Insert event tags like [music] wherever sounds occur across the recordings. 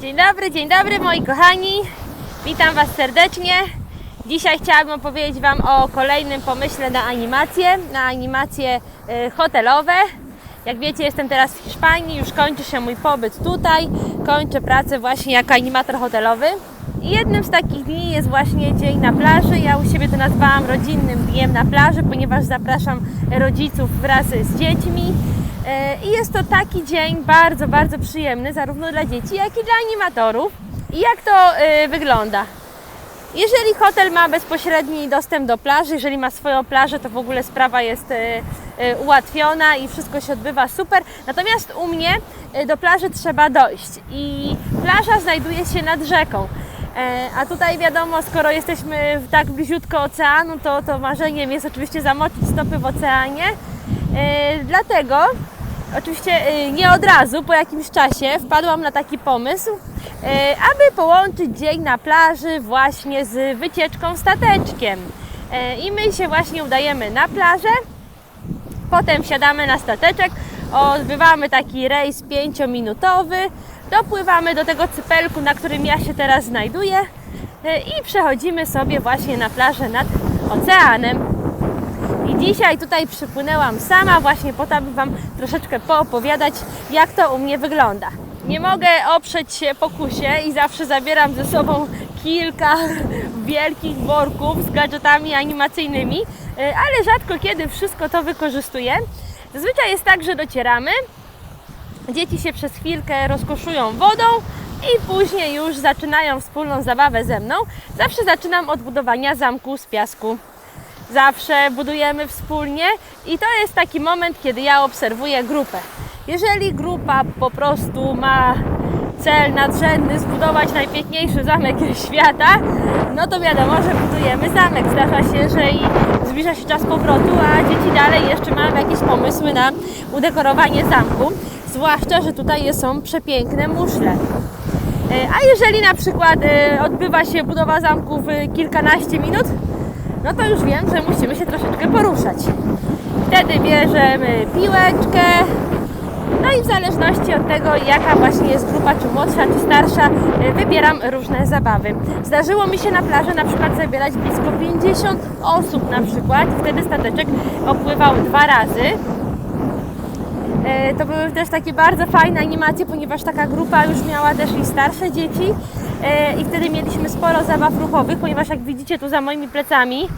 Dzień dobry, dzień dobry moi kochani. Witam Was serdecznie. Dzisiaj chciałabym opowiedzieć Wam o kolejnym pomyśle na animacje, na animacje y, hotelowe. Jak wiecie, jestem teraz w Hiszpanii, już kończy się mój pobyt tutaj. Kończę pracę właśnie jako animator hotelowy. I jednym z takich dni jest właśnie dzień na plaży. Ja u siebie to nazwałam rodzinnym dniem na plaży, ponieważ zapraszam rodziców wraz z dziećmi. E, I jest to taki dzień bardzo, bardzo przyjemny, zarówno dla dzieci, jak i dla animatorów. I jak to e, wygląda? Jeżeli hotel ma bezpośredni dostęp do plaży, jeżeli ma swoją plażę, to w ogóle sprawa jest e, ułatwiona i wszystko się odbywa super. Natomiast u mnie do plaży trzeba dojść i plaża znajduje się nad rzeką. A tutaj wiadomo, skoro jesteśmy tak bliziutko oceanu, to, to marzeniem jest oczywiście zamoczyć stopy w oceanie. Dlatego Oczywiście y, nie od razu, po jakimś czasie wpadłam na taki pomysł, y, aby połączyć dzień na plaży właśnie z wycieczką stateczkiem. Y, I my się właśnie udajemy na plażę, potem wsiadamy na stateczek, odbywamy taki rejs pięciominutowy, dopływamy do tego cypelku, na którym ja się teraz znajduję i przechodzimy sobie właśnie na plażę nad oceanem. I dzisiaj tutaj przypłynęłam sama właśnie po to, aby Wam troszeczkę poopowiadać, jak to u mnie wygląda. Nie mogę oprzeć się pokusie i zawsze zabieram ze sobą kilka [laughs] wielkich worków z gadżetami animacyjnymi, y, ale rzadko kiedy wszystko to wykorzystuję. Zazwyczaj jest tak, że docieramy, dzieci się przez chwilkę rozkoszują wodą i później już zaczynają wspólną zabawę ze mną. Zawsze zaczynam od budowania zamku z piasku zawsze budujemy wspólnie i to jest taki moment, kiedy ja obserwuję grupę. Jeżeli grupa po prostu ma cel nadrzędny zbudować najpiękniejszy zamek świata, no to wiadomo, że budujemy zamek. Zdarza się, że i zbliża się czas powrotu, a dzieci dalej jeszcze mają jakieś pomysły na udekorowanie zamku. Zwłaszcza, że tutaj są przepiękne muszle. E, A jeżeli na przykład e, odbywa się budowa zamku w kilkanaście minut, no to już wiem, że musimy się troszeczkę poruszać. Wtedy bierzemy piłeczkę, no i w zależności od tego, jaka właśnie jest grupa, czy młodsza, czy starsza, y, wybieram różne zabawy. Zdarzyło mi się na plaży na przykład zabierać blisko 50 osób na przykład. Wtedy stateczek opływał dwa razy. E, To były też takie bardzo fajne animacje, ponieważ taka grupa już miała też i starsze dzieci e, i wtedy mieliśmy sporo zabaw ruchowych, ponieważ jak widzicie tu za moimi plecami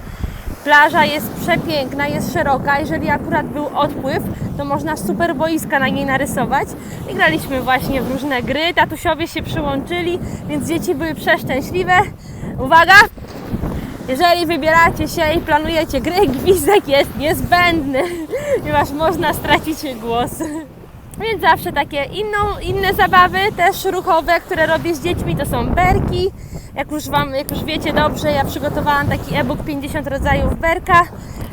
plaża jest przepiękna, jest szeroka. Jeżeli akurat był odpływ, to można super boiska na niej narysować. I graliśmy właśnie w różne gry, tatusiowie się przyłączyli, więc dzieci były przeszczęśliwe. Uwaga! Jeżeli wybieracie się i planujecie gry, gwizdek jest niezbędny, [laughs] ponieważ można stracić głos. Więc zawsze takie inną, inne zabawy, też ruchowe, które robię z dziećmi, to są berki. Jak już, wam, jak już wiecie dobrze, ja przygotowałam taki e-book 50 rodzajów berka.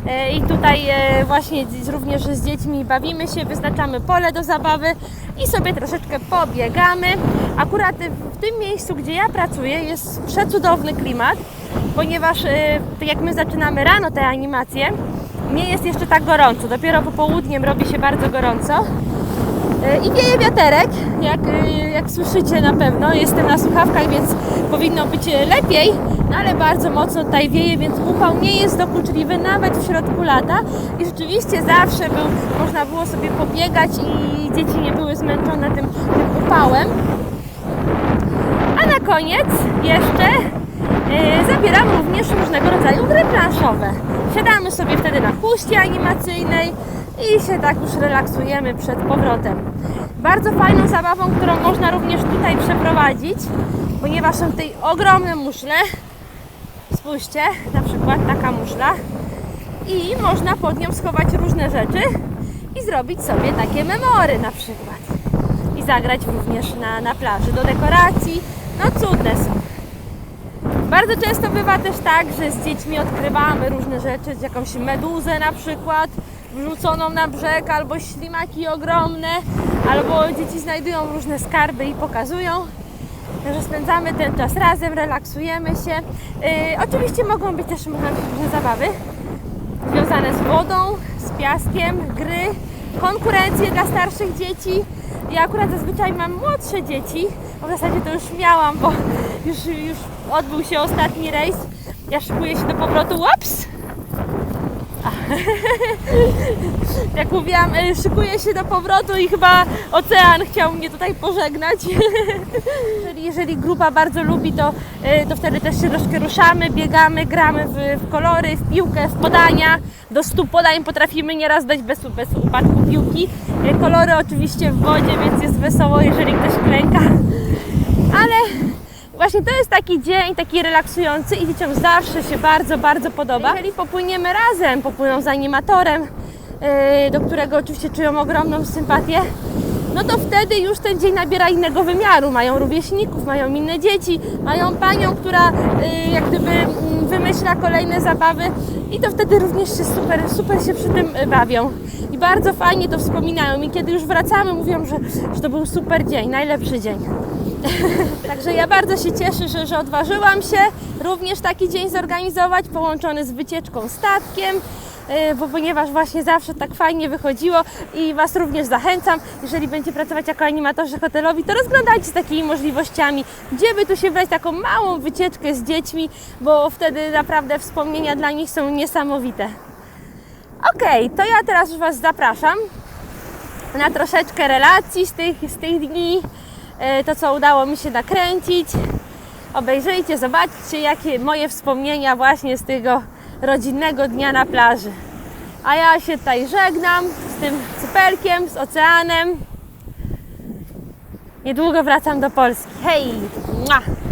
E, I tutaj e, właśnie również z dziećmi bawimy się, wyznaczamy pole do zabawy i sobie troszeczkę pobiegamy. Akurat w tym miejscu, gdzie ja pracuję, jest przecudowny klimat, ponieważ e, tak jak my zaczynamy rano te animacje, nie jest jeszcze tak gorąco. Dopiero popołudniem robi się bardzo gorąco. E, I wieje wiaterek, jak, e, jak słyszycie na pewno. Jestem na słuchawkach, więc powinno być e, lepiej, no ale bardzo mocno tutaj wieje, więc upał nie jest dokuczliwy nawet w środku lata. I rzeczywiście zawsze był, można było sobie pobiegać i dzieci nie były zmęczone tym, tym upałem. A na koniec jeszcze e, zabieram również różnego rodzaju gry planszowe. Siadamy sobie wtedy na puści animacyjnej i się tak już relaksujemy przed powrotem. Bardzo fajną zabawą, którą można również tutaj przeprowadzić, ponieważ są tutaj ogromne muszle. Spójrzcie, na przykład taka muszla i można pod nią schować różne rzeczy i zrobić sobie takie memory na przykład i zagrać również na, na plaży do dekoracji. No cudne są. Bardzo często bywa też tak, że z dziećmi odkrywamy różne rzeczy, jakąś meduzę na przykład wrzuconą na brzeg, albo ślimaki ogromne, albo dzieci znajdują różne skarby i pokazują. Także spędzamy ten czas razem, relaksujemy się. Yy, oczywiście mogą być też różne zabawy związane z wodą, z piaskiem, gry, konkurencje dla starszych dzieci. Ja akurat zazwyczaj mam młodsze dzieci, bo w zasadzie to już miałam, bo już, już odbył się ostatni rejs. Ja szykuję się do powrotu. Ups! [laughs] Jak mówiłam, y, szykuję się do powrotu i chyba ocean chciał mnie tutaj pożegnać. [laughs] jeżeli, grupa bardzo lubi, to, y, to wtedy też się troszkę ruszamy, biegamy, gramy w, w kolory, w piłkę, w podania. Do 100 podań potrafimy nieraz dać bez, bez upadku piłki. Y, Kolory oczywiście w wodzie, więc jest wesoło, jeżeli ktoś klęka. Właśnie to jest taki dzień, taki relaksujący i dzieciom zawsze się bardzo, bardzo podoba. Jeżeli popłyniemy razem, popłyną z animatorem, yy, do którego oczywiście czują ogromną sympatię, no to wtedy już ten dzień nabiera innego wymiaru. Mają rówieśników, mają inne dzieci, mają panią, która yy, jak gdyby mm, wymyśla kolejne zabawy i to wtedy również się super, super się przy tym y, bawią. I bardzo fajnie to wspominają. I kiedy już wracamy, mówią, że, że to był super dzień, najlepszy dzień. [laughs] Także ja bardzo się cieszę, że, że odważyłam się również taki dzień zorganizować, połączony z wycieczką statkiem, bo ponieważ właśnie zawsze tak fajnie wychodziło i Was również zachęcam, jeżeli będziecie pracować jako animatorzy hotelowi, to rozglądajcie się takimi możliwościami, gdzie by tu się brać taką małą wycieczkę z dziećmi, bo wtedy naprawdę wspomnienia dla nich są niesamowite. Okej, to ja teraz już Was zapraszam na troszeczkę relacji z tych, z tych dni, e, to co udało mi się nakręcić. Obejrzyjcie, zobaczcie jakie moje wspomnienia właśnie z tego rodzinnego dnia na plaży. A ja się tutaj żegnam z tym cypelkiem, z oceanem. Niedługo wracam do Polski. Hej! Mua!